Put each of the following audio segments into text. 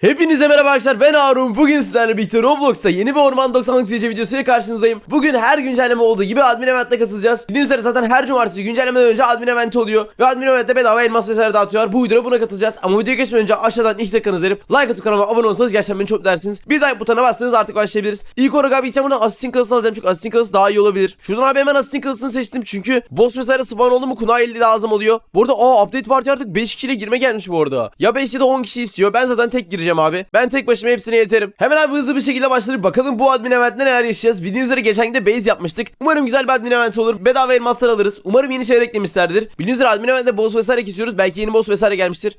Hepinize merhaba arkadaşlar ben Harun. Bugün sizlerle birlikte Roblox'ta yeni bir Orman 90 gece videosuyla karşınızdayım. Bugün her güncelleme olduğu gibi admin event'te katılacağız. Bildiğiniz üzere zaten her cumartesi güncellemeden önce admin event oluyor. Ve admin event'te bedava elmas vesaire dağıtıyorlar. Bu videoda buna katılacağız. Ama videoya geçmeden önce aşağıdan ilk dakikanızı verip like atıp kanalıma abone olursanız gerçekten beni çok dersiniz. Bir like butonuna bastığınız artık başlayabiliriz. İlk olarak abi gideceğim buradan Assassin Kılıç'ını alacağım çünkü Assassin Kılıç daha iyi olabilir. Şuradan abi hemen Assassin Kılıç'ını seçtim çünkü Boss vesaire spawn oldu mu kunai lazım oluyor. Bu arada aa update party artık 5 kişiyle girme gelmiş bu arada. Ya 5 ya da 10 kişi istiyor. Ben zaten tek gireceğim abi Ben tek başıma hepsine yeterim. Hemen abi hızlı bir şekilde başlayıp bakalım bu admin eventte neler yaşayacağız. Bildiğiniz üzere geçen gün base yapmıştık. Umarım güzel bir admin event olur. Bedava elmaslar alırız. Umarım yeni şeyler eklemişlerdir. Bildiğiniz üzere admin eventte boss vesaire kesiyoruz. Belki yeni boss vesaire gelmiştir.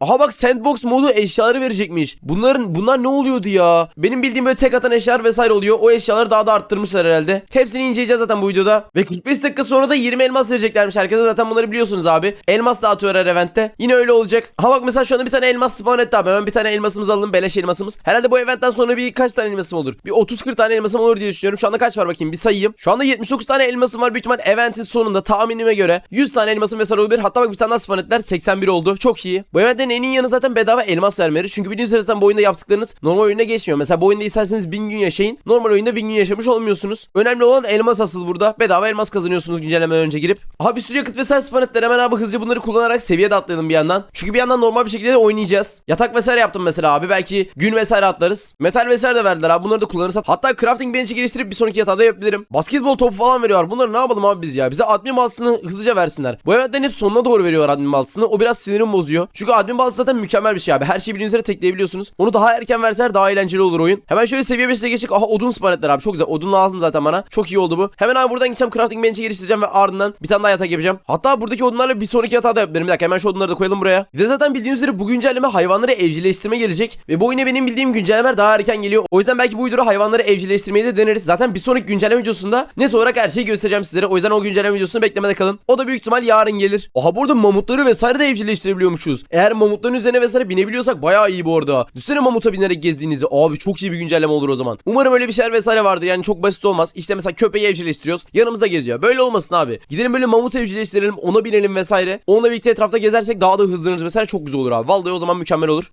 Aha bak sandbox modu eşyaları verecekmiş. Bunların bunlar ne oluyordu ya? Benim bildiğim böyle tek atan eşyalar vesaire oluyor. O eşyaları daha da arttırmışlar herhalde. Hepsini inceleyeceğiz zaten bu videoda. Ve 45 dakika sonra da 20 elmas vereceklermiş. Herkese zaten bunları biliyorsunuz abi. Elmas dağıtıyor her eventte. Yine öyle olacak. Ha bak mesela şu anda bir tane elmas spawn etti abi. Hemen bir tane elmasımızı alalım. Beleş elmasımız. Herhalde bu eventten sonra bir kaç tane elmasım olur? Bir 30-40 tane elmasım olur diye düşünüyorum. Şu anda kaç var bakayım bir sayayım. Şu anda 79 tane elmasım var. Büyük ihtimal eventin sonunda tahminime göre 100 tane elmasım vesaire olabilir. Hatta bak bir tane daha spawn ettiler. 81 oldu. Çok iyi. Bu eventin en iyi yanı zaten bedava elmas vermeleri. Çünkü bildiğiniz üzere bu oyunda yaptıklarınız normal oyuna geçmiyor. Mesela bu oyunda isterseniz 1000 gün yaşayın. Normal oyunda 1000 gün yaşamış olmuyorsunuz. Önemli olan elmas asıl burada. Bedava elmas kazanıyorsunuz güncellemeden önce girip. Aha bir sürü yakıt vesaire spawn ettiler. Hemen abi hızlıca bunları kullanarak seviye de atlayalım bir yandan. Çünkü bir yandan normal bir şekilde de oynayacağız. Yatak vesaire yaptım mesela abi. Belki gün vesaire atlarız. Metal vesaire de verdiler abi. Bunları da kullanırız. Hatta crafting bench'i geliştirip bir sonraki yatağı yapabilirim. Basketbol topu falan veriyorlar. Bunları ne yapalım abi biz ya? Bize admin baltısını hızlıca versinler. Bu eventlerin hep sonuna doğru veriyorlar admin baltısını. O biraz sinirimi bozuyor. Çünkü admin baltısı zaten mükemmel bir şey abi. Her şeyi bildiğiniz üzere tekleyebiliyorsunuz. Onu daha erken verseler daha eğlenceli olur oyun. Hemen şöyle seviye 5'e geçtik. Aha odun spawn abi. Çok güzel. Odun lazım zaten bana. Çok iyi oldu bu. Hemen abi buradan gideceğim crafting bench'i geliştireceğim ve ardından bir tane daha yatak yapacağım. Hatta buradaki odunlarla bir sonraki yatağı da yapabilirim. Bir dakika hemen şu odunları da koyalım buraya. Bir de zaten bildiğiniz üzere bu güncelleme hayvanları evcilleştirme gelecek. Ve bu oyuna benim bildiğim güncellemeler daha erken geliyor. O yüzden belki bu videoda hayvanları evcilleştirmeyi de deneriz. Zaten bir sonraki güncelleme videosunda net olarak her şeyi göstereceğim sizlere. O yüzden o güncelleme videosunu beklemede kalın. O da büyük ihtimal yarın gelir. Oha burada mamutları vesaire de evcilleştirebiliyormuşuz. Eğer mamutların üzerine vesaire binebiliyorsak bayağı iyi bu arada. Düşünsene mamuta binerek gezdiğinizi. Abi çok iyi bir güncelleme olur o zaman. Umarım öyle bir şeyler vesaire vardır. Yani çok basit olmaz. İşte mesela köpeği evcilleştiriyoruz. Yanımızda geziyor. Böyle olmasın abi. Gidelim böyle mamut evcilleştirelim. Ona binelim vesaire. Onunla birlikte etrafta gezersek daha da hızlanırız vesaire. Çok güzel olur abi. Vallahi o zaman mükemmel olur.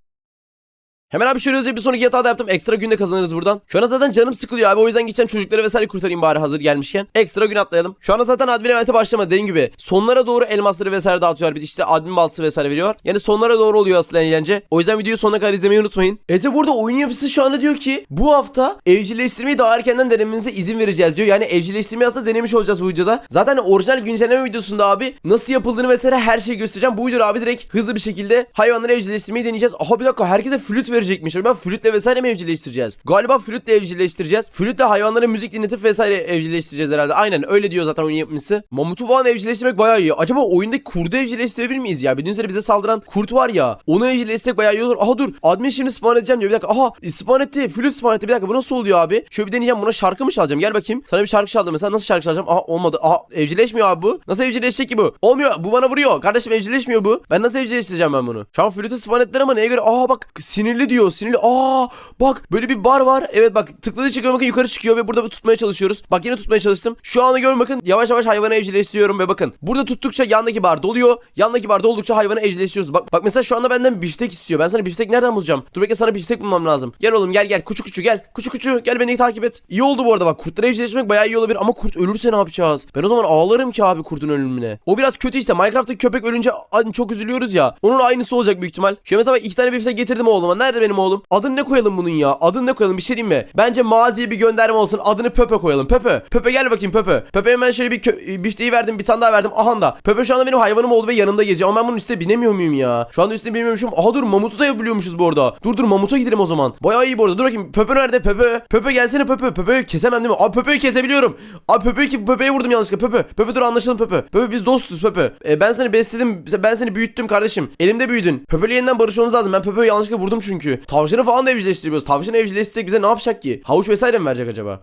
Hemen abi şöyle bir sonraki yatağı da yaptım. Ekstra günde kazanırız buradan. Şu anda zaten canım sıkılıyor abi. O yüzden gideceğim çocukları vesaire kurtarayım bari hazır gelmişken. Ekstra gün atlayalım. Şu anda zaten admin evente başlamadı dediğim gibi. Sonlara doğru elmasları vesaire dağıtıyorlar. Bir işte admin baltısı vesaire veriyor. Yani sonlara doğru oluyor asıl eğlence. O yüzden videoyu sonuna kadar izlemeyi unutmayın. Ece burada oyun yapısı şu anda diyor ki bu hafta evcilleştirmeyi daha erkenden denemenize izin vereceğiz diyor. Yani evcilleştirmeyi aslında denemiş olacağız bu videoda. Zaten orijinal güncelleme videosunda abi nasıl yapıldığını vesaire her şeyi göstereceğim. Bu videoda abi direkt hızlı bir şekilde hayvanları evcilleştirmeyi deneyeceğiz. Aha bir dakika herkese flüt verecekmiş. Ben flütle vesaire mi evcilleştireceğiz? Galiba flütle evcilleştireceğiz. Flütle hayvanlara müzik dinletip vesaire evcilleştireceğiz herhalde. Aynen öyle diyor zaten oyun yapımcısı. Mamutu falan evcilleştirmek bayağı iyi. Acaba oyundaki kurdu evcilleştirebilir miyiz ya? Bildiğiniz üzere bize saldıran kurt var ya. Onu evcilleştirsek bayağı iyi olur. Aha dur. Admin şimdi spawn edeceğim diyor. Bir dakika. Aha spawn etti. Flüt spawn etti. Bir dakika bu nasıl oluyor abi? Şöyle bir deneyeceğim. Buna şarkı mı çalacağım? Gel bakayım. Sana bir şarkı çaldım. Mesela nasıl şarkı çalacağım? Aha olmadı. Aha evcilleşmiyor abi bu. Nasıl evcilleşecek ki bu? Olmuyor. Bu bana vuruyor. Kardeşim evcilleşmiyor bu. Ben nasıl evcilleştireceğim ben bunu? Şu an flütü spawn ettiler ama neye göre? Aa bak sinirli diyor. Sinirli. Aa bak böyle bir bar var. Evet bak tıkladığı çıkıyor bakın yukarı çıkıyor ve burada tutmaya çalışıyoruz. Bak yine tutmaya çalıştım. Şu anda görün bakın yavaş yavaş hayvanı evcilleştiriyorum ve bakın. Burada tuttukça yandaki bar doluyor. Yandaki bar doldukça hayvanı evcilleştiriyoruz. Bak bak mesela şu anda benden biftek istiyor. Ben sana biftek nereden bulacağım? Dur bekle sana biftek bulmam lazım. Gel oğlum gel gel. Kuçu kuçu gel. Kuçu kuçu gel beni takip et. İyi oldu bu arada bak. Kurtları evcilleştirmek bayağı iyi olabilir ama kurt ölürse ne yapacağız? Ben o zaman ağlarım ki abi kurtun ölümüne. O biraz kötü işte. Minecraft'taki köpek ölünce çok üzülüyoruz ya. Onun aynısı olacak büyük ihtimal. Şöyle mesela iki tane biftek getirdim oğluma. Nerede benim oğlum? Adını ne koyalım bunun ya? Adını ne koyalım? Bir şey diyeyim mi? Bence maziye bir gönderme olsun. Adını Pepe koyalım. Pepe. Pepe gel bakayım Pepe. Pepe hemen şöyle bir bifteği verdim. Bir tane verdim. Aha da. Pepe şu anda benim hayvanım oldu ve yanında geziyor. Ama ben bunun üstüne binemiyor muyum ya? Şu anda üstüne binemiyormuşum. Aha dur mamutu da yapabiliyormuşuz bu arada. Dur dur mamuta gidelim o zaman. Bayağı iyi bu arada. Dur bakayım. Pepe nerede? Pepe. Pepe gelsene Pepe. Pepe kesemem değil mi? Abi Pepe'yi kesebiliyorum. Abi Pepe'yi ki Pepe'ye vurdum yanlışlıkla. Pepe. Pepe dur anlaşalım Pepe. Pepe biz dostuz Pepe. E, ben seni besledim. Ben seni büyüttüm kardeşim. Elimde büyüdün. Pepe'yle yeniden barışmamız lazım. Ben Pepe'yi yanlışlıkla vurdum çünkü. Tavşanı falan da evcilleştiriyoruz. Tavşanı evcilleştirsek bize ne yapacak ki? Havuç vesaire mi verecek acaba?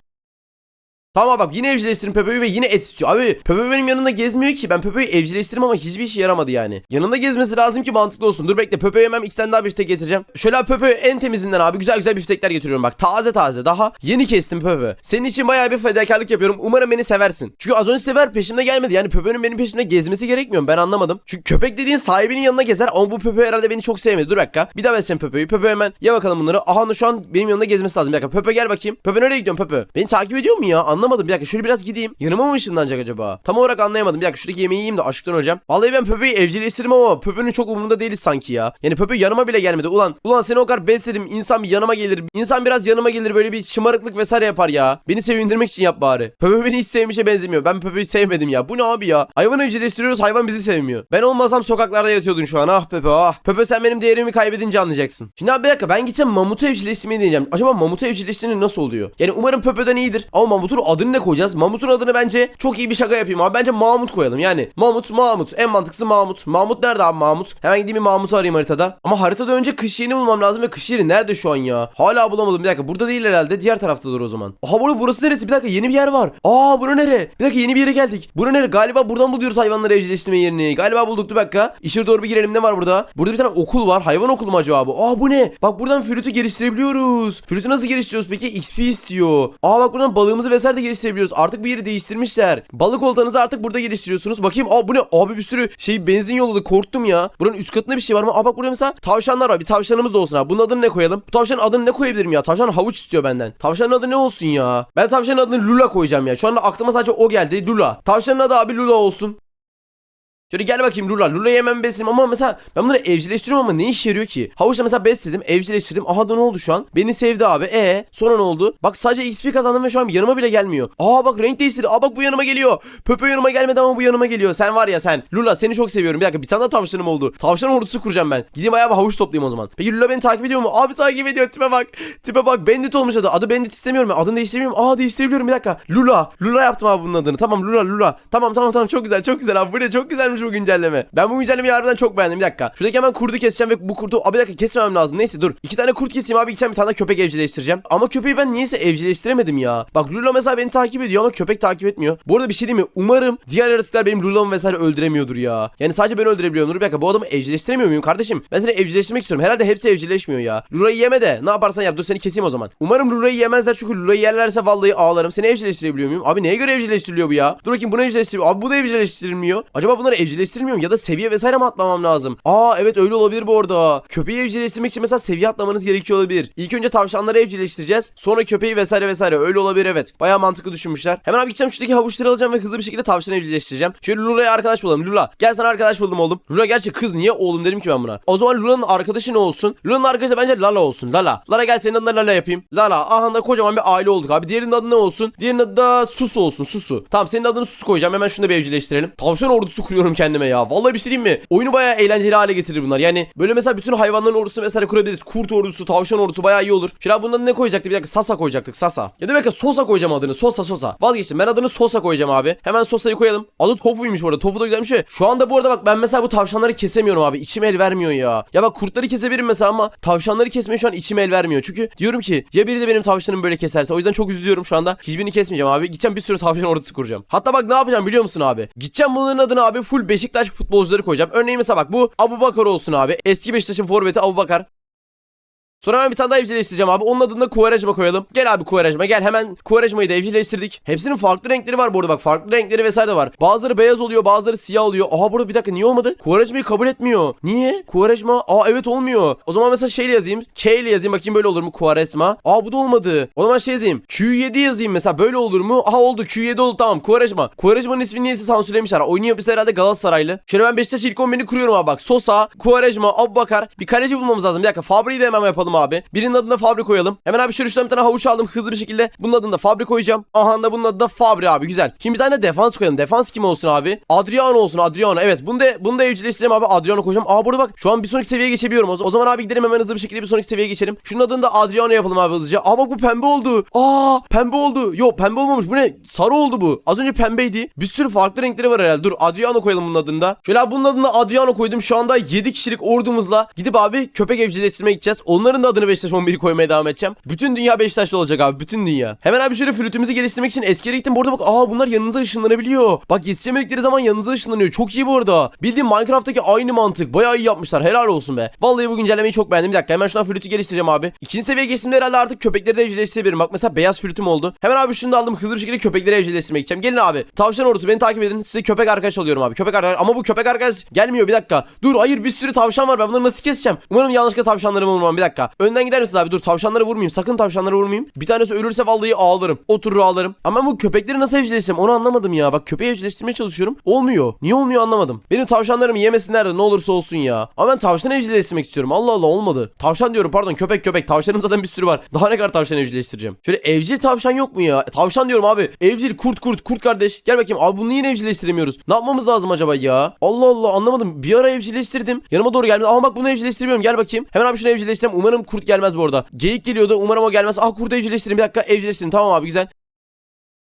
Tamam bak yine evcilleştirin Pepe'yi ve yine et istiyor. Abi Pepe benim yanında gezmiyor ki. Ben Pepe'yi evcilleştiririm ama hiçbir işe yaramadı yani. Yanında gezmesi lazım ki mantıklı olsun. Dur bekle Pepe'ye hemen iki tane daha biftek getireceğim. Şöyle Pepe'ye en temizinden abi güzel güzel biftekler getiriyorum bak. Taze taze daha yeni kestim Pepe. Senin için bayağı bir fedakarlık yapıyorum. Umarım beni seversin. Çünkü az önce sever peşimde gelmedi. Yani Pepe'nin benim peşimde gezmesi gerekmiyor? Ben anlamadım. Çünkü köpek dediğin sahibinin yanına gezer ama bu Pepe herhalde beni çok sevmedi. Dur dakika. Bir daha vereceğim Pepe'yi. Pepe hemen ye bakalım bunları. Aha şu an benim yanımda gezmesi lazım. Bir dakika. Pepe gel bakayım. Pepe nereye gidiyorsun Pepe? Beni takip ediyor mu ya? Anlamadım. Bir dakika şöyle biraz gideyim. Yanıma mı ışınlanacak acaba? Tam olarak anlayamadım. Bir dakika şuradaki yemeği yiyeyim de aşktan hocam. Vallahi ben Pepe'yi evcilleştirdim ama Pepe'nin çok umurunda değiliz sanki ya. Yani Pepe yanıma bile gelmedi. Ulan ulan seni o kadar besledim. İnsan bir yanıma gelir. İnsan biraz yanıma gelir böyle bir şımarıklık vesaire yapar ya. Beni sevindirmek için yap bari. Pepe beni hiç sevmişe benzemiyor. Ben Pepe'yi sevmedim ya. Bu ne abi ya? Hayvanı evcilleştiriyoruz hayvan bizi sevmiyor. Ben olmasam sokaklarda yatıyordun şu an. Ah Pepe ah. Pepe sen benim değerimi kaybedince anlayacaksın. Şimdi abi bir dakika ben gideceğim mamutu evcilleştirmeyi deneyeceğim. Acaba mamutu evcilleştirme nasıl oluyor? Yani umarım Pepe'den iyidir. Ama mamutun adını ne koyacağız? Mamutun adını bence çok iyi bir şaka yapayım abi. Bence Mahmut koyalım. Yani Mahmut Mahmut. En mantıklısı Mahmut. Mahmut nerede abi Mahmut? Hemen gideyim bir Mahmut'u arayayım haritada. Ama haritada önce kış yerini bulmam lazım ve kış yeri nerede şu an ya? Hala bulamadım. Bir dakika burada değil herhalde. Diğer taraftadır o zaman. Aha burada burası neresi? Bir dakika yeni bir yer var. Aa bura nere? Bir dakika yeni bir yere geldik. Bura nere? Galiba buradan buluyoruz hayvanları evcilleştirme yerini. Galiba bulduk bir dakika. İçeri doğru bir girelim. Ne var burada? Burada bir tane okul var. Hayvan okulu mu acaba bu? Aa bu ne? Bak buradan flütü geliştirebiliyoruz. Flütü nasıl geliştiriyoruz peki? XP istiyor. Aa bak buradan balığımızı vesaire de geliştirebiliyoruz. Artık bir yeri değiştirmişler. Balık oltanızı artık burada geliştiriyorsunuz. Bakayım. Aa bu ne? Abi bir sürü şey benzin yolladı. Korktum ya. Buranın üst katında bir şey var mı? Aa bak burada mesela tavşanlar var. Bir tavşanımız da olsun abi. Bunun adını ne koyalım? Bu tavşanın adını ne koyabilirim ya? Tavşan havuç istiyor benden. Tavşanın adı ne olsun ya? Ben tavşanın adını Lula koyacağım ya. Şu anda aklıma sadece o geldi. Lula. Tavşanın adı abi Lula olsun. Şöyle gel bakayım Lula. Lula'yı hemen besledim ama mesela ben bunları evcilleştiriyorum ama ne işe yarıyor ki? Havuçla mesela besledim, evcilleştirdim. Aha da ne oldu şu an? Beni sevdi abi. E sonra ne oldu? Bak sadece XP kazandım ve şu an yanıma bile gelmiyor. Aa bak renk değiştirdi. Aa bak bu yanıma geliyor. Pöpö yanıma gelmedi ama bu yanıma geliyor. Sen var ya sen. Lula seni çok seviyorum. Bir dakika bir tane daha tavşanım oldu. Tavşan ordusu kuracağım ben. Gideyim ayağa havuç toplayayım o zaman. Peki Lula beni takip ediyor mu? Abi takip ediyor. Tipe bak. Tipe bak. Bandit olmuş adı. Adı Bandit istemiyorum ben. Adını değiştiremiyorum. Aa değiştirebiliyorum bir dakika. Lula. Lula yaptım abi bunun adını. Tamam Lula Lula. Tamam tamam tamam çok güzel çok güzel abi. Bu ne çok güzelmiş bu güncelleme. Ben bu güncellemeyi harbiden çok beğendim. Bir dakika. Şuradaki hemen kurdu keseceğim ve bu kurdu... Abi bir dakika kesmemem lazım. Neyse dur. İki tane kurt keseyim abi. Gideceğim bir tane köpek evcilleştireceğim. Ama köpeği ben niyeyse evcilleştiremedim ya. Bak Lula mesela beni takip ediyor ama köpek takip etmiyor. Bu arada bir şey diyeyim mi? Umarım diğer yaratıklar benim Lula'mı vesaire öldüremiyordur ya. Yani sadece ben öldürebiliyorum. Dur bir dakika bu adamı evcilleştiremiyor muyum kardeşim? Ben seni evcilleştirmek istiyorum. Herhalde hepsi evcilleşmiyor ya. Lula'yı yeme de. Ne yaparsan yap. Dur seni keseyim o zaman. Umarım Lula'yı yemezler çünkü Lula'yı yerlerse vallahi ağlarım. Seni evcilleştirebiliyor muyum? Abi neye göre evcilleştiriliyor bu ya? Dur bakayım bunu evcilleştiriliyor. Abi bu da evcilleştirilmiyor. Acaba bunları evcilleştirilmiyor mu? Ya da seviye vesaire mi atlamam lazım? Aa evet öyle olabilir bu arada. Köpeği evcilleştirmek için mesela seviye atlamanız gerekiyor olabilir. İlk önce tavşanları evcilleştireceğiz. Sonra köpeği vesaire vesaire. Öyle olabilir evet. Baya mantıklı düşünmüşler. Hemen abi gideceğim şuradaki havuçları alacağım ve hızlı bir şekilde tavşanı evcilleştireceğim. Şöyle Lula'ya arkadaş bulalım. Lula gel sana arkadaş buldum oğlum. Lula gerçi kız niye oğlum dedim ki ben buna. O zaman Lula'nın arkadaşı ne olsun? Lula'nın arkadaşı bence Lala olsun. Lala. Lala gel senin adına Lala yapayım. Lala. Aha da kocaman bir aile olduk abi. Diğerinin adı ne olsun? Diğerinin adı da Susu olsun. Susu. Tamam senin adını Susu koyacağım. Hemen şunu da bir evcilleştirelim. Tavşan ordusu kuruyorum kendime ya. Vallahi bir şey diyeyim mi? Oyunu bayağı eğlenceli hale getirir bunlar. Yani böyle mesela bütün hayvanların ordusu vesaire kurabiliriz. Kurt ordusu, tavşan ordusu bayağı iyi olur. Şöyle bundan ne koyacaktık? Bir dakika Sasa koyacaktık. Sasa. Ya da belki Sosa koyacağım adını. Sosa Sosa. Vazgeçtim. Ben adını Sosa koyacağım abi. Hemen Sosa'yı koyalım. Adı Tofu'ymuş bu arada. Tofu da güzelmiş. ve Şu anda bu arada bak ben mesela bu tavşanları kesemiyorum abi. İçim el vermiyor ya. Ya bak kurtları kesebilirim mesela ama tavşanları kesmeye şu an içim el vermiyor. Çünkü diyorum ki ya biri de benim tavşanımı böyle keserse. O yüzden çok üzülüyorum şu anda. Hiçbirini kesmeyeceğim abi. Gideceğim bir sürü tavşan ordusu kuracağım. Hatta bak ne yapacağım biliyor musun abi? Gideceğim bunların adını abi full Beşiktaş futbolcuları koyacağım. Örneğin mesela bak bu Abu Bakar olsun abi. Eski Beşiktaş'ın forveti Abu Bakar. Sonra ben bir tane daha evcilleştireceğim abi. Onun adını da Kuvarajma koyalım. Gel abi Kuvarajma gel. Hemen Kuvarajma'yı da evcilleştirdik. Hepsinin farklı renkleri var bu arada bak. Farklı renkleri vesaire de var. Bazıları beyaz oluyor bazıları siyah oluyor. Aha burada bir dakika niye olmadı? Kuvarajma'yı kabul etmiyor. Niye? Kuvarajma. Aa evet olmuyor. O zaman mesela şeyle yazayım. K ile yazayım bakayım böyle olur mu? Kuvarajma. Aa bu da olmadı. O zaman şey yazayım. Q7 yazayım mesela böyle olur mu? Aha oldu Q7 oldu tamam. Kuvarajma. Kuvarajma'nın ismini niyeyse sansürlemişler. Oyunu yapısı herhalde Galatasaraylı. Şöyle ben Beşiktaş ilk 11'ini kuruyorum abi bak. Sosa, Kuvarajma, Abubakar. Bir kaleci bulmamız lazım. Bir dakika Fabri'yi de hemen yapalım abi. Birinin adını da Fabri koyalım. Hemen abi şuradan bir tane havuç aldım hızlı bir şekilde. Bunun adını da Fabri koyacağım. Aha da bunun adı da Fabri abi güzel. Şimdi bir tane de defans koyalım. Defans kim olsun abi? Adriano olsun Adriano. Evet bunu da bunu da evcilleştireceğim abi. Adriano koyacağım. Aa burada bak şu an bir sonraki seviyeye geçebiliyorum. O, zaman abi gidelim hemen hızlı bir şekilde bir sonraki seviyeye geçelim. Şunun adını da Adriano yapalım abi hızlıca. Aa bak bu pembe oldu. Aa pembe oldu. Yok pembe olmamış. Bu ne? Sarı oldu bu. Az önce pembeydi. Bir sürü farklı renkleri var herhalde. Dur Adriano koyalım bunun adını da. Şöyle abi bunun adını Adriano koydum. Şu anda 7 kişilik ordumuzla gidip abi köpek evcilleştirmeye gideceğiz. Onların de adını Beşiktaş 11'i koymaya devam edeceğim. Bütün dünya Beşiktaşlı olacak abi. Bütün dünya. Hemen abi şöyle flütümüzü geliştirmek için eski yere gittim. Bu arada bak aa bunlar yanınıza ışınlanabiliyor. Bak yetişemedikleri zaman yanınıza ışınlanıyor. Çok iyi bu arada. Bildiğin Minecraft'taki aynı mantık. Bayağı iyi yapmışlar. Helal olsun be. Vallahi bu güncellemeyi çok beğendim. Bir dakika hemen şuna flütü geliştireceğim abi. İkinci seviye geçtiğimde herhalde artık köpekleri de evcilleştirebilirim. Bak mesela beyaz flütüm oldu. Hemen abi şunu da aldım. Hızlı bir şekilde köpekleri evcilleştirmeye gideceğim. Gelin abi. Tavşan ordusu beni takip edin. Size köpek arkadaş alıyorum abi. Köpek arkadaş. Ama bu köpek arkadaş gelmiyor bir dakika. Dur hayır bir sürü tavşan var. Ben bunları nasıl keseceğim? Umarım yanlışlıkla tavşanları vurmam. Bir dakika. Önden gider misiniz abi? Dur tavşanları vurmayayım. Sakın tavşanları vurmayayım. Bir tanesi ölürse vallahi ağlarım. Oturur ağlarım. Ama bu köpekleri nasıl evcilleştireceğim? Onu anlamadım ya. Bak köpeği evcilleştirmeye çalışıyorum. Olmuyor. Niye olmuyor anlamadım. Benim tavşanlarımı yemesinler de ne olursa olsun ya. Ama ben tavşan evcilleştirmek istiyorum. Allah Allah olmadı. Tavşan diyorum pardon köpek köpek. Tavşanım zaten bir sürü var. Daha ne kadar tavşan evcilleştireceğim? Şöyle evcil tavşan yok mu ya? Tavşan diyorum abi. Evcil kurt kurt kurt kardeş. Gel bakayım. Abi bunu yine evcilleştiremiyoruz. Ne yapmamız lazım acaba ya? Allah Allah anlamadım. Bir ara evcilleştirdim. Yanıma doğru geldi. Ama bak bunu evcilleştiremiyorum. Gel bakayım. Hemen abi şunu evcilleştireyim. Umarım kurt gelmez bu arada. Geyik geliyordu. Umarım o gelmez. Ah kurt evcilleştireyim. Bir dakika evcilleştireyim. Tamam abi güzel.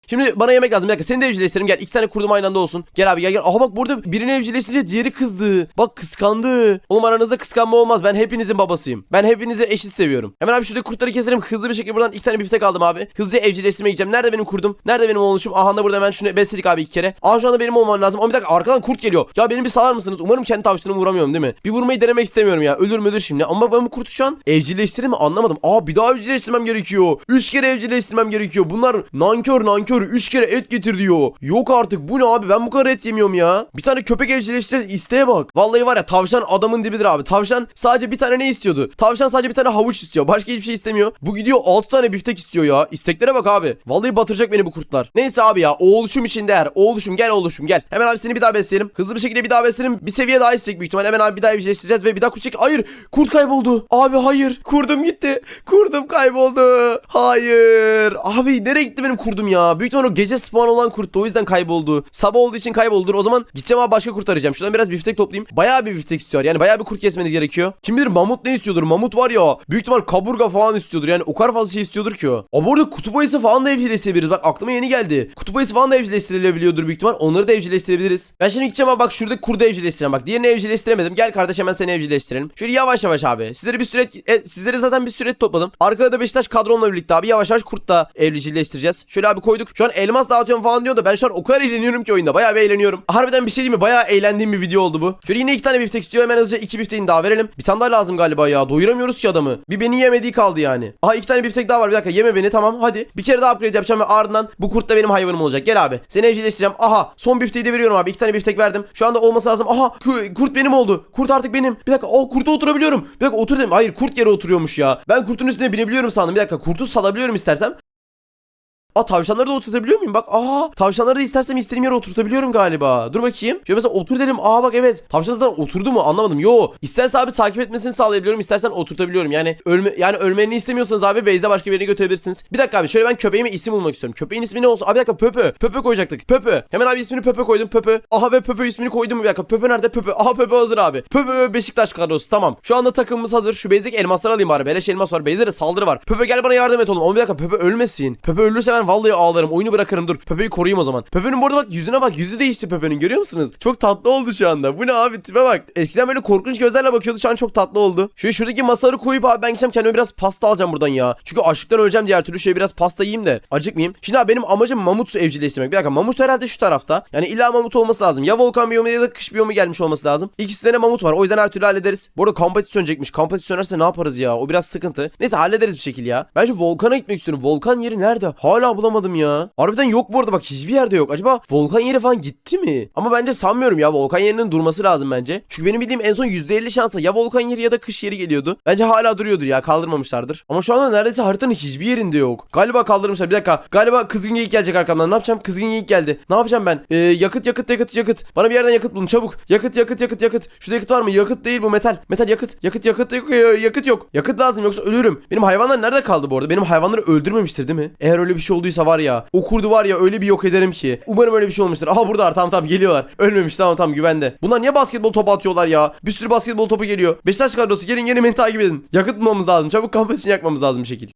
Şimdi bana yemek lazım. Bir dakika seni de evcilleştirelim. Gel iki tane kurdum aynı anda olsun. Gel abi gel gel. Aha bak burada birini evcilleştirince diğeri kızdı. Bak kıskandı. Oğlum aranızda kıskanma olmaz. Ben hepinizin babasıyım. Ben hepinizi eşit seviyorum. Hemen abi şurada kurtları keselim. Hızlı bir şekilde buradan iki tane biftek aldım abi. Hızlıca evcilleştirmeye gideceğim. Nerede benim kurdum? Nerede benim oğluşum? Aha da burada hemen şunu besledik abi iki kere. Aha şu anda benim olmam lazım. Ama bir dakika arkadan kurt geliyor. Ya beni bir salar mısınız? Umarım kendi tavşanımı vuramıyorum değil mi? Bir vurmayı denemek istemiyorum ya. Ölür müdür şimdi? Ama ben bu kurtu şu an evcilleştirir mi anlamadım. Aa bir daha evcilleştirmem gerekiyor. Üç kere evcilleştirmem gerekiyor. Bunlar nankör nankör. Üç kere et getir diyor. Yok artık bu ne abi ben bu kadar et yemiyorum ya. Bir tane köpek evcilleştireceğiz isteğe bak. Vallahi var ya tavşan adamın dibidir abi. Tavşan sadece bir tane ne istiyordu? Tavşan sadece bir tane havuç istiyor. Başka hiçbir şey istemiyor. Bu gidiyor 6 tane biftek istiyor ya. İsteklere bak abi. Vallahi batıracak beni bu kurtlar. Neyse abi ya oğluşum için değer. Oğluşum gel oğluşum gel. Hemen abi seni bir daha besleyelim. Hızlı bir şekilde bir daha besleyelim. Bir seviye daha isteyecek büyük ihtimal. Hemen abi bir daha evcilleştireceğiz ve bir daha kurt çek. Hayır kurt kayboldu. Abi hayır. Kurdum gitti. Kurdum kayboldu. Hayır. Abi nereye gitti benim kurdum ya? Büyük ihtimal o gece spawn olan kurttu. O yüzden kayboldu. Sabah olduğu için kayboldu. O zaman gideceğim abi başka kurt arayacağım. Şuradan biraz biftek toplayayım. Bayağı bir biftek istiyor. Yani bayağı bir kurt kesmeniz gerekiyor. Kim bilir mamut ne istiyordur? Mamut var ya. Büyük ihtimal kaburga falan istiyordur. Yani o kadar fazla şey istiyordur ki o. Aa, bu kutup ayısı falan da evcilleştirebiliriz. Bak aklıma yeni geldi. Kutup ayısı falan da evcilleştirilebiliyordur büyük ihtimal. Onları da evcilleştirebiliriz. Ben şimdi gideceğim abi bak şurada kurdu evcilleştireceğim. Bak diğerini evcilleştiremedim. Gel kardeş hemen seni evcilleştirelim. Şöyle yavaş yavaş abi. Sizlere bir süre e, sizlere zaten bir süre topladım. Arkada da Beşiktaş kadronla birlikte abi yavaş yavaş kurt da evcilleştireceğiz. Şöyle abi koyduk. Şu an elmas dağıtıyorum falan diyor da ben şu an o kadar eğleniyorum ki oyunda. Bayağı bir eğleniyorum. Harbiden bir şey değil mi? Bayağı eğlendiğim bir video oldu bu. Şöyle yine iki tane biftek istiyor. Hemen hızlıca iki bifteğini daha verelim. Bir tane daha lazım galiba ya. Doyuramıyoruz ki adamı. Bir beni yemediği kaldı yani. Aha iki tane biftek daha var. Bir dakika yeme beni tamam. Hadi. Bir kere daha upgrade yapacağım ve ardından bu kurt da benim hayvanım olacak. Gel abi. Seni evcilleştireceğim. Aha. Son bifteği de veriyorum abi. İki tane biftek verdim. Şu anda olması lazım. Aha. ku- Kurt benim oldu. Kurt artık benim. Bir dakika. Oh kurta oturabiliyorum. Bir dakika otur dedim. Hayır kurt yere oturuyormuş ya. Ben kurtun üstüne binebiliyorum sandım. Bir dakika. Kurtu salabiliyorum istersem. Aa tavşanları da oturtabiliyor muyum? Bak aa tavşanları da istersem istediğim yere oturtabiliyorum galiba. Dur bakayım. Şöyle mesela otur dedim. Aa bak evet. Tavşan zaten oturdu mu? Anlamadım. Yo. İsterse abi takip etmesini sağlayabiliyorum. İstersen oturtabiliyorum. Yani ölme yani ölmeni istemiyorsanız abi Beyza başka bir yere götürebilirsiniz. Bir dakika abi şöyle ben köpeğime isim bulmak istiyorum. Köpeğin ismi ne olsun? Abi bir dakika Pöpö. Pöpö koyacaktık. Pöpö. Hemen abi ismini Pöpö koydum. Pöpö. Aha ve Pöpö ismini koydum. Bir dakika. Pöpö nerede? Pöpö. Aha Pöpö hazır abi. Pöpö Beşiktaş kadrosu. Tamam. Şu anda takımımız hazır. Şu bezdeki elmasları alayım bari. Beleş elmas var. Beyzde de saldırı var. Pöpö gel bana yardım et oğlum. Ama bir dakika Pöpö ölmesin. Pöpö ölürse ben vallahi ağlarım. Oyunu bırakırım dur. Pepe'yi koruyayım o zaman. Pepe'nin bu arada bak yüzüne bak. Yüzü değişti Pepe'nin görüyor musunuz? Çok tatlı oldu şu anda. Bu ne abi tipe bak. Eskiden böyle korkunç gözlerle bakıyordu. Şu an çok tatlı oldu. Şöyle şuradaki masaları koyup abi ben gideceğim kendime biraz pasta alacağım buradan ya. Çünkü açlıktan öleceğim diğer türlü. Şöyle biraz pasta yiyeyim de acıkmayayım. Şimdi abi benim amacım mamut evcilleştirmek. Bir dakika mamut herhalde şu tarafta. Yani illa mamut olması lazım. Ya volkan biyomu ya da kış biyomu gelmiş olması lazım. İkisinde de mamut var. O yüzden her türlü hallederiz. Bu arada kompetisyonecekmiş. çekmiş. Kompetisyonelse sönerse ne yaparız ya? O biraz sıkıntı. Neyse hallederiz bir şekilde ya. Ben şu volkana gitmek istiyorum. Volkan yeri nerede? Hala bulamadım ya. Harbiden yok bu arada bak hiçbir yerde yok. Acaba volkan yeri falan gitti mi? Ama bence sanmıyorum ya. Volkan yerinin durması lazım bence. Çünkü benim bildiğim en son %50 şansla ya volkan yeri ya da kış yeri geliyordu. Bence hala duruyordur ya. Kaldırmamışlardır. Ama şu anda neredeyse haritanın hiçbir yerinde yok. Galiba kaldırmışlar. Bir dakika. Galiba kızgın geyik gelecek arkamdan. Ne yapacağım? Kızgın geyik geldi. Ne yapacağım ben? Ee, yakıt yakıt yakıt yakıt. Bana bir yerden yakıt bulun çabuk. Yakıt yakıt yakıt yakıt. Şurada yakıt var mı? Yakıt değil bu metal. Metal yakıt. Yakıt yakıt yakıt, yok. Yakıt lazım yoksa ölürüm. Benim hayvanlar nerede kaldı bu arada? Benim hayvanları öldürmemiştir değil mi? Eğer öyle bir şey olduysa var ya. O kurdu var ya öyle bir yok ederim ki. Umarım öyle bir şey olmuştur. Aha buradalar tamam tamam geliyorlar. Ölmemiş tamam tamam güvende. Bunlar niye basketbol topu atıyorlar ya? Bir sürü basketbol topu geliyor. Beşiktaş kadrosu gelin gelin beni takip edin. Yakıt bulmamız lazım. Çabuk kamp için yakmamız lazım bir şekilde.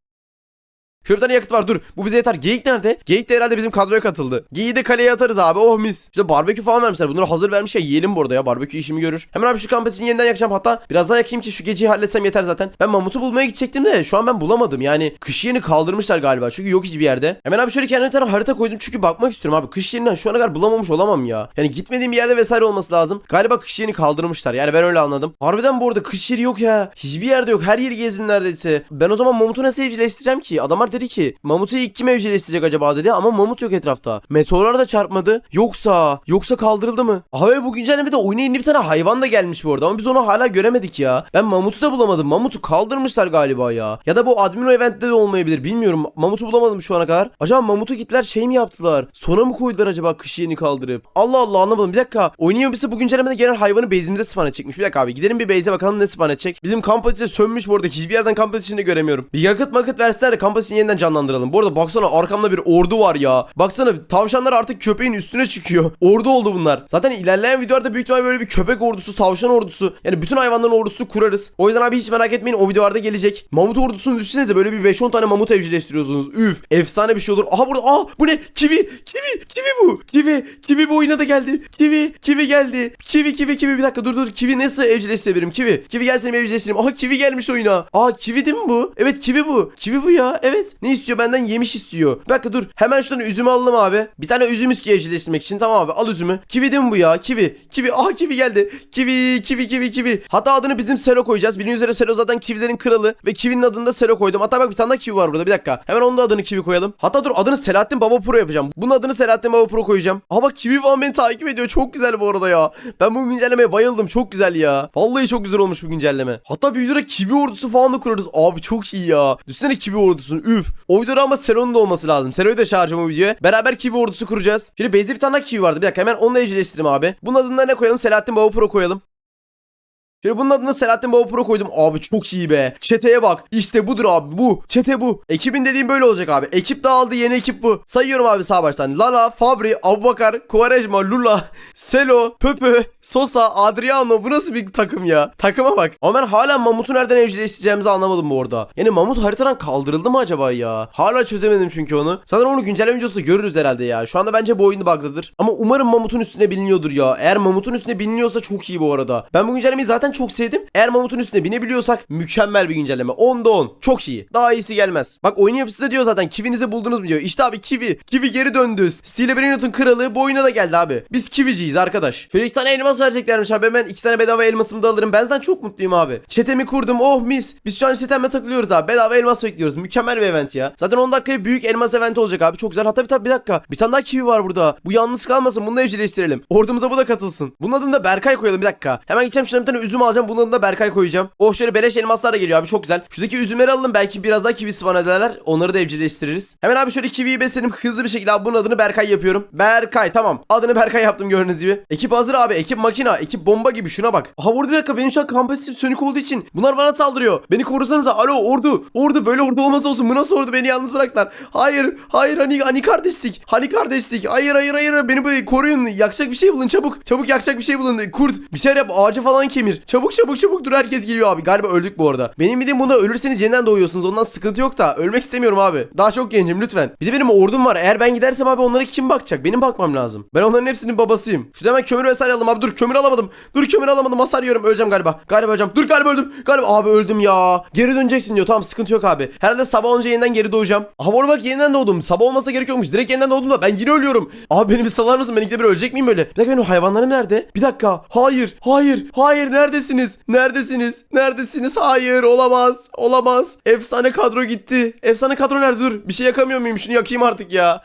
Şöyle bir tane yakıt var dur. Bu bize yeter. Geyik nerede? Geyik de herhalde bizim kadroya katıldı. Geyiği de kaleye atarız abi. Oh mis. İşte barbekü falan vermişler. Bunları hazır vermiş ya yiyelim burada ya. Barbekü işimi görür. Hemen abi şu kampesini yeniden yakacağım. Hatta biraz daha yakayım ki şu geceyi halletsem yeter zaten. Ben mamutu bulmaya gidecektim de şu an ben bulamadım. Yani kış yerini kaldırmışlar galiba. Çünkü yok hiçbir yerde. Hemen abi şöyle kendime bir tane harita koydum. Çünkü bakmak istiyorum abi. Kış yerinden şu ana kadar bulamamış olamam ya. Yani gitmediğim bir yerde vesaire olması lazım. Galiba kış yerini kaldırmışlar. Yani ben öyle anladım. Harbiden bu arada kış yeri yok ya. Hiçbir yerde yok. Her yeri gezdim neredeyse. Ben o zaman mamutu nasıl evcilleştireceğim ki? Adamlar dedi ki mamutu ilk kim evcilleştirecek acaba dedi ama mamut yok etrafta. Meteorlar da çarpmadı. Yoksa yoksa kaldırıldı mı? Abi bu güncellemede oyuna yeni bir tane hayvan da gelmiş bu arada ama biz onu hala göremedik ya. Ben mamutu da bulamadım. Mamutu kaldırmışlar galiba ya. Ya da bu Admiro eventte de olmayabilir. Bilmiyorum. Mamutu bulamadım şu ana kadar. Acaba mamutu gittiler şey mi yaptılar? Sona mı koydular acaba kış yerini kaldırıp? Allah Allah anlamadım. Bir dakika. Oynuyor birisi bu güncellemede gelen hayvanı base'imize spawn edecekmiş. Bir dakika abi. Gidelim bir base'e bakalım ne spawn edecek. Bizim kamp ateşi sönmüş bu arada. Hiçbir yerden kamp ateşini göremiyorum. Bir yakıt makıt versinler de kamp ateşini yeniden canlandıralım. Bu arada baksana arkamda bir ordu var ya. Baksana tavşanlar artık köpeğin üstüne çıkıyor. Ordu oldu bunlar. Zaten ilerleyen videolarda büyük ihtimal böyle bir köpek ordusu, tavşan ordusu. Yani bütün hayvanların ordusu kurarız. O yüzden abi hiç merak etmeyin o videolarda gelecek. Mamut ordusunu düşünsenize böyle bir 5-10 tane mamut evcilleştiriyorsunuz. Üf efsane bir şey olur. Aha burada aa bu ne? Kivi. Kivi. Kivi bu. Kivi. Kivi bu oyuna da geldi. Kivi. Kivi geldi. Kivi kivi kivi bir dakika dur dur. Kivi nasıl evcilleştirebilirim? Kivi. Kivi gel seni bir evcilleştireyim. Aha kivi gelmiş oyuna. Aa kivi değil mi bu? Evet kivi bu. Kivi bu ya. Evet. Ne istiyor benden? Yemiş istiyor. Bir dakika dur. Hemen şuradan üzümü alalım abi. Bir tane üzüm istiyor evcilleştirmek için. Tamam abi al üzümü. Kivi değil mi bu ya? Kivi. Kivi. Aha kivi geldi. Kivi. Kivi kivi kivi. Hatta adını bizim Selo koyacağız. Bildiğiniz üzere Selo zaten kivilerin kralı. Ve kivinin adını da Selo koydum. Hatta bak bir tane daha kivi var burada. Bir dakika. Hemen onun da adını kivi koyalım. Hatta dur adını Selahattin Baba Pro yapacağım. Bunun adını Selahattin Baba Pro koyacağım. Aha bak kivi falan beni takip ediyor. Çok güzel bu arada ya. Ben bu güncellemeye bayıldım. Çok güzel ya. Vallahi çok güzel olmuş bu güncelleme. Hatta bir kivi ordusu falan da kurarız. Abi çok iyi ya. Düşünsene kivi ordusunu. Üf. O videoda ama Selo'nun da olması lazım. Selo'yu da çağıracağım o videoya. Beraber kivi ordusu kuracağız. Şimdi base'de bir tane daha kivi vardı. Bir dakika hemen onu da evcilleştireyim abi. Bunun adını ne koyalım? Selahattin Baba Pro koyalım. Şöyle bunun adını Selahattin Baba Pro koydum. Abi çok iyi be. Çeteye bak. İşte budur abi bu. Çete bu. Ekibin dediğim böyle olacak abi. Ekip dağıldı yeni ekip bu. Sayıyorum abi sağ baştan. Lala, Fabri, Abubakar, Quaresma, Lula, Selo, Pöpö, Sosa, Adriano. Bu nasıl bir takım ya? Takıma bak. Ama ben hala Mamut'u nereden evcilleştireceğimizi anlamadım bu arada. Yani Mamut haritadan kaldırıldı mı acaba ya? Hala çözemedim çünkü onu. Zaten onu güncelleme videosunda görürüz herhalde ya. Şu anda bence bu oyunda bug'dadır. Ama umarım Mamut'un üstüne biliniyordur ya. Eğer Mamut'un üstüne biliniyorsa çok iyi bu arada. Ben bu güncellemeyi zaten çok sevdim. Eğer Mamut'un üstüne binebiliyorsak mükemmel bir güncelleme. 10'da 10. Çok iyi. Daha iyisi gelmez. Bak oyun yapısı da diyor zaten kivinizi buldunuz mu diyor. İşte abi kivi. Kivi geri döndü. Steel Brainrot'un kralı bu oyuna da geldi abi. Biz kiviciyiz arkadaş. Şöyle iki tane elmas vereceklermiş abi. Ben iki tane bedava elmasımı da alırım. Ben zaten çok mutluyum abi. Çetemi kurdum. Oh mis. Biz şu an çetemle takılıyoruz abi. Bedava elmas bekliyoruz. Mükemmel bir event ya. Zaten 10 dakikaya büyük elmas event olacak abi. Çok güzel. Hatta bir, bir dakika. Bir tane daha kivi var burada. Bu yalnız kalmasın. Bunu da evcilleştirelim. Ordumuza bu da katılsın. Bunun adını da Berkay koyalım bir dakika. Hemen gideceğim şuradan bir tane üzüm alacağım. Bunun adını da Berkay koyacağım. Oh şöyle beleş elmaslar da geliyor abi çok güzel. Şuradaki üzümleri alalım belki biraz daha kivi spawn ederler. Onları da evcilleştiririz. Hemen abi şöyle kiviyi besledim hızlı bir şekilde abi bunun adını Berkay yapıyorum. Berkay tamam. Adını Berkay yaptım gördüğünüz gibi. Ekip hazır abi. Ekip makina. Ekip bomba gibi şuna bak. Aha orada bir dakika benim şu an kampasif sönük olduğu için bunlar bana saldırıyor. Beni korusanıza. Alo ordu. Ordu böyle ordu olmaz olsun. Bu nasıl ordu beni yalnız bıraktılar. Hayır. Hayır hani hani kardeşlik. Hani kardeşlik. Hayır hayır hayır. Beni böyle koruyun. Yakacak bir şey bulun çabuk. Çabuk yakacak bir şey bulun. Kurt bir şeyler yap. Ağacı falan kemir. Çabuk çabuk çabuk dur herkes geliyor abi. Galiba öldük bu arada. Benim bildiğim bunda ölürseniz yeniden doğuyorsunuz. Ondan sıkıntı yok da. Ölmek istemiyorum abi. Daha çok gencim lütfen. Bir de benim ordum var. Eğer ben gidersem abi onlara kim bakacak? Benim bakmam lazım. Ben onların hepsinin babasıyım. Şurada hemen kömür vesaire alalım abi. Dur kömür alamadım. Dur kömür alamadım. Hasar yiyorum. Öleceğim galiba. Galiba öleceğim. Dur galiba öldüm. Galiba abi öldüm ya. Geri döneceksin diyor. Tamam sıkıntı yok abi. Herhalde sabah olunca yeniden geri doğacağım. Aha bu bak yeniden doğdum. Sabah olmasa gerek yokmuş. Direkt yeniden doğdum da ben yine ölüyorum. Abi beni bir salar mısın? Ben ikide bir ölecek miyim böyle? Bir dakika benim hayvanlarım nerede? Bir dakika. Hayır. Hayır. Hayır. Neredesiniz? Neredesiniz? Neredesiniz? Hayır. Olamaz. Olamaz. Efsane kadro gitti. Efsane kadro nerede? Dur. Bir şey yakamıyor muyum? Şunu yakayım artık ya.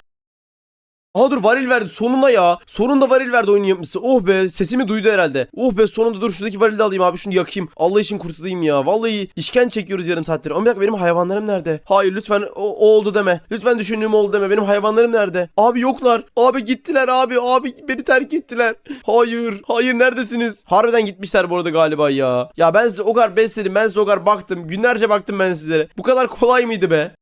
Aa dur varil verdi sonunda ya. Sonunda varil verdi oyun yapmışsı. Oh be sesimi duydu herhalde. Oh be sonunda dur şuradaki varili de alayım abi şunu yakayım. Allah için kurtulayım ya. Vallahi işkence çekiyoruz yarım saattir. Ama bir dakika benim hayvanlarım nerede? Hayır lütfen o, o oldu deme. Lütfen düşündüğüm oldu deme. Benim hayvanlarım nerede? Abi yoklar. Abi gittiler abi. Abi beni terk ettiler. Hayır. Hayır neredesiniz? Harbiden gitmişler bu arada galiba ya. Ya ben size o kadar besledim. Ben size o kadar baktım. Günlerce baktım ben sizlere. Bu kadar kolay mıydı be?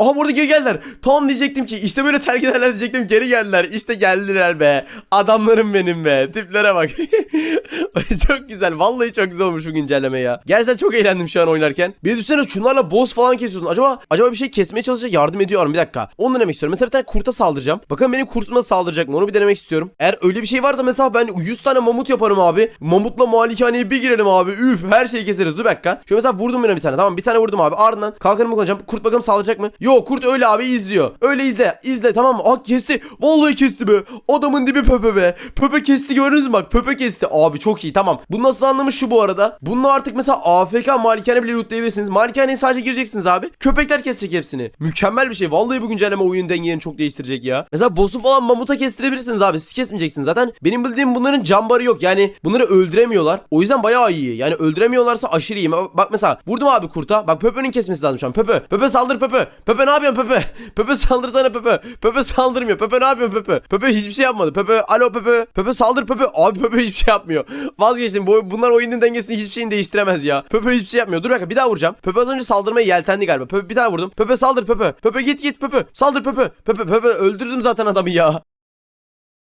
Aha burada geri geldiler. Tam diyecektim ki işte böyle terk ederler diyecektim geri geldiler. İşte geldiler be. Adamlarım benim be. Tiplere bak. çok güzel. Vallahi çok güzel olmuş bu güncelleme ya. Gerçekten çok eğlendim şu an oynarken. Bir düşünsene şunlarla boss falan kesiyorsun. Acaba acaba bir şey kesmeye çalışacak yardım ediyor Bir dakika. Onu denemek istiyorum. Mesela bir tane kurta saldıracağım. Bakın benim kurtuma saldıracak mı? Onu bir denemek istiyorum. Eğer öyle bir şey varsa mesela ben 100 tane mamut yaparım abi. Mamutla malikaneye bir girelim abi. Üf her şeyi keseriz. Dur bir dakika. Şöyle mesela vurdum bir tane. Tamam bir tane vurdum abi. Ardından kalkanımı kullanacağım. Kurt bakalım saldıracak mı? Yok kurt öyle abi izliyor. Öyle izle. izle tamam mı? Aa kesti. Vallahi kesti be. Adamın dibi pöpe be. Pöpe kesti gördünüz mü bak. Pöpe kesti. Abi çok iyi tamam. Bunun nasıl anlamı şu bu arada. Bununla artık mesela AFK malikane bile lootlayabilirsiniz. Malikaneye sadece gireceksiniz abi. Köpekler kesecek hepsini. Mükemmel bir şey. Vallahi bu güncelleme oyun dengelerini çok değiştirecek ya. Mesela boss'u falan mamuta kestirebilirsiniz abi. Siz kesmeyeceksiniz. Zaten benim bildiğim bunların cambarı yok. Yani bunları öldüremiyorlar. O yüzden bayağı iyi. Yani öldüremiyorlarsa aşırı iyi. Bak mesela vurdum abi kurta. Bak Pepe'nin kesmesi lazım şu an. Pepe. Pepe saldır Pepe. Pepe ne yapıyorsun Pepe? Pepe saldırsana Pepe. Pepe saldırmıyor. Pepe ne yapıyorsun Pepe? Pepe hiçbir şey yapmadı. Pepe alo Pepe. Pepe saldır Pepe. Abi Pepe hiçbir şey yapmıyor. Vazgeçtim. Bu, bunlar oyunun dengesini hiçbir şeyin değiştiremez ya. Pepe hiçbir şey yapmıyor. Dur dakika bir daha vuracağım. Pepe az önce saldırmaya yeltendi galiba. Pepe bir daha vurdum. Pepe saldır Pepe. Pepe git git Pepe. Saldır Pepe. Pepe Pepe öldürdüm zaten adamı ya.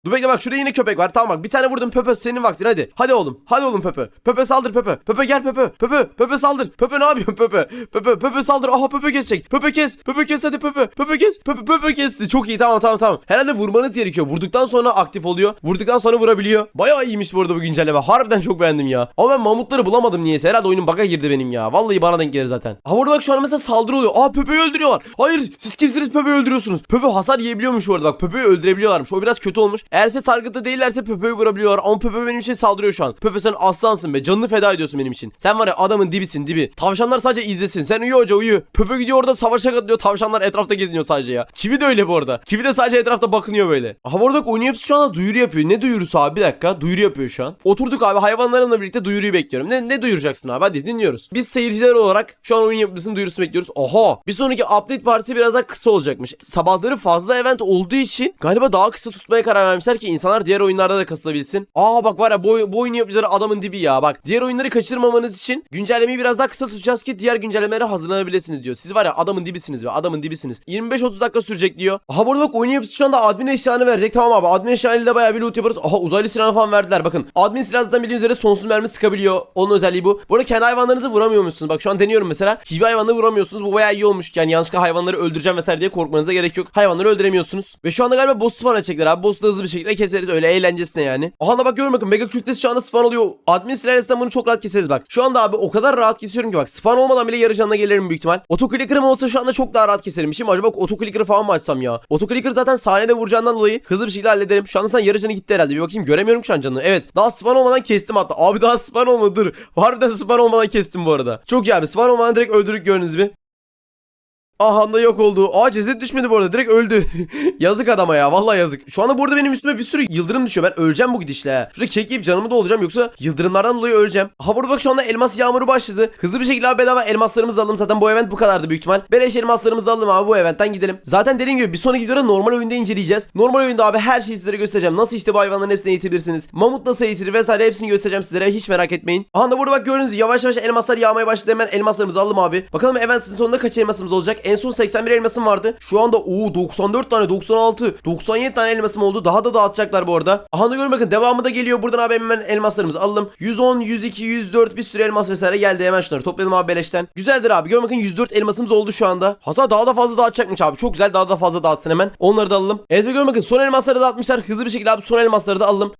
Dur bekle bak şurada yine köpek var. Tamam bak bir tane vurdum Pepe senin vaktin hadi. Hadi oğlum. Hadi oğlum Pepe. Pepe saldır Pepe. Pepe gel Pepe. Pepe. Pepe saldır. Pepe ne yapıyorsun Pepe? Pepe. Pepe saldır. Aha Pepe kesecek. Pepe kes. Pepe kes hadi Pepe. Pepe kes. Pepe Pepe kesti. Çok iyi tamam tamam tamam. Herhalde vurmanız gerekiyor. Vurduktan sonra aktif oluyor. Vurduktan sonra vurabiliyor. Bayağı iyiymiş bu arada bu güncelleme. Harbiden çok beğendim ya. Ama ben mamutları bulamadım niyeyse. Herhalde oyunun bug'a girdi benim ya. Vallahi bana denk gelir zaten. Ha burada bak şu an mesela saldırı oluyor. Aa Pepe'yi öldürüyorlar. Hayır siz kimsiniz Pepe'yi öldürüyorsunuz. Pepe hasar yiyebiliyormuş bu arada bak. Pepe'yi öldürebiliyorlarmış. O biraz kötü olmuş. Eğer size target'ta değillerse Pepe'yi vurabiliyorlar. Ama Pepe benim için saldırıyor şu an. Pepe sen aslansın be. Canını feda ediyorsun benim için. Sen var ya adamın dibisin dibi. Tavşanlar sadece izlesin. Sen uyu hoca uyu. Pepe gidiyor orada savaşa katılıyor. Tavşanlar etrafta geziniyor sadece ya. Kivi de öyle bu arada. Kivi de sadece etrafta bakınıyor böyle. Aha bu arada oyun hepsi şu anda duyuru yapıyor. Ne duyurusu abi bir dakika. Duyuru yapıyor şu an. Oturduk abi hayvanlarımla birlikte duyuruyu bekliyorum. Ne, ne duyuracaksın abi hadi dinliyoruz. Biz seyirciler olarak şu an oyun yapımcısının duyurusunu bekliyoruz. Oha. Bir sonraki update partisi biraz daha kısa olacakmış. Sabahları fazla event olduğu için galiba daha kısa tutmaya karar vermişler ki insanlar diğer oyunlarda da kasılabilsin. Aa bak var ya bu, bu oyunu yapıcıları adamın dibi ya. Bak diğer oyunları kaçırmamanız için güncellemeyi biraz daha kısa tutacağız ki diğer güncellemelere hazırlanabilirsiniz diyor. Siz var ya adamın dibisiniz be adamın dibisiniz. 25-30 dakika sürecek diyor. Aha burada bak oyun yapısı şu anda admin eşyanı verecek. Tamam abi admin eşyanıyla bayağı bir loot yaparız. Aha uzaylı silahı falan verdiler bakın. Admin silahından bildiğiniz üzere sonsuz mermi sıkabiliyor. Onun özelliği bu. Bu arada kendi hayvanlarınızı vuramıyormuşsunuz. Bak şu an deniyorum mesela. Hiçbir hayvanları vuramıyorsunuz. Bu bayağı iyi olmuş. Yani yanlışlıkla hayvanları öldüreceğim vesaire diye korkmanıza gerek yok. Hayvanları öldüremiyorsunuz. Ve şu anda galiba boss spawn edecekler abi. Boss'u da hızlı bir şekilde keseriz. Öyle eğlencesine yani. Aha da bak görün bakın. Mega kütlesi şu anda spawn oluyor. Admin silahıyla bunu çok rahat keseriz bak. Şu anda abi o kadar rahat kesiyorum ki bak. Spawn olmadan bile yarı canına gelirim büyük ihtimal. Otoclicker'ım olsa şu anda çok daha rahat keserim. Şimdi acaba otoclicker'ı falan mı açsam ya? Otoclicker zaten sahnede vuracağından dolayı hızlı bir şekilde hallederim. Şu anda sen yarı canı gitti herhalde. Bir bakayım göremiyorum şu an canını. Evet. Daha spawn olmadan kestim hatta. Abi daha spawn olmadı. Dur. Harbiden spawn olmadan kestim bu arada. Çok iyi abi. Spawn olmadan direkt öldürdük gördüğünüz gibi. Aha da yok oldu. Aa ceset düşmedi bu arada. Direkt öldü. yazık adama ya. Vallahi yazık. Şu anda burada benim üstüme bir sürü yıldırım düşüyor. Ben öleceğim bu gidişle. ha. Şurada kek yiyip canımı dolduracağım. Yoksa yıldırımlardan dolayı öleceğim. Aha burada bak şu anda elmas yağmuru başladı. Hızlı bir şekilde abi bedava elmaslarımızı alalım. Zaten bu event bu kadardı büyük ihtimal. Beleş elmaslarımızı alalım abi bu eventten gidelim. Zaten dediğim gibi bir sonraki videoda normal oyunda inceleyeceğiz. Normal oyunda abi her şeyi sizlere göstereceğim. Nasıl işte bu hayvanların hepsini eğitebilirsiniz. Mamut nasıl eğitir vesaire hepsini göstereceğim sizlere. Hiç merak etmeyin. Aha da burada bak gördüğünüz yavaş yavaş elmaslar yağmaya başladı. Hemen elmaslarımızı alalım abi. Bakalım eventin sonunda kaç elmasımız olacak. En son 81 elmasım vardı. Şu anda o 94 tane 96 97 tane elmasım oldu. Daha da dağıtacaklar bu arada. Aha da görün bakın devamı da geliyor. Buradan abi hemen elmaslarımızı alalım. 110, 102, 104 bir sürü elmas vesaire geldi. Hemen şunları toplayalım abi beleşten. Güzeldir abi. Görün bakın 104 elmasımız oldu şu anda. Hatta daha da fazla dağıtacakmış abi. Çok güzel daha da fazla dağıtsın hemen. Onları da alalım. Evet ve görün bakın son elmasları dağıtmışlar. Hızlı bir şekilde abi son elmasları da alalım.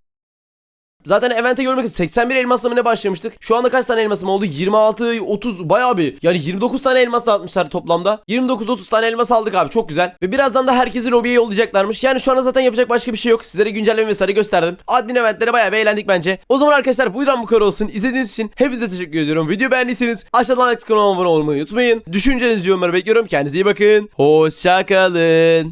Zaten evente görmek için 81 elmasla mı ne başlamıştık? Şu anda kaç tane elmasım oldu? 26, 30 bayağı bir. Yani 29 tane elmas dağıtmışlar toplamda. 29-30 tane elmas aldık abi çok güzel. Ve birazdan da herkesi lobiye yollayacaklarmış. Yani şu anda zaten yapacak başka bir şey yok. Sizlere güncelleme vesaire gösterdim. Admin eventlere bayağı bir eğlendik bence. O zaman arkadaşlar bu videom bu kadar olsun. İzlediğiniz için hepinize teşekkür ediyorum. Video beğendiyseniz aşağıdan like kanalıma abone olmayı unutmayın. Düşüncelerinizi yorumlara bekliyorum. Kendinize iyi bakın. Hoşçakalın.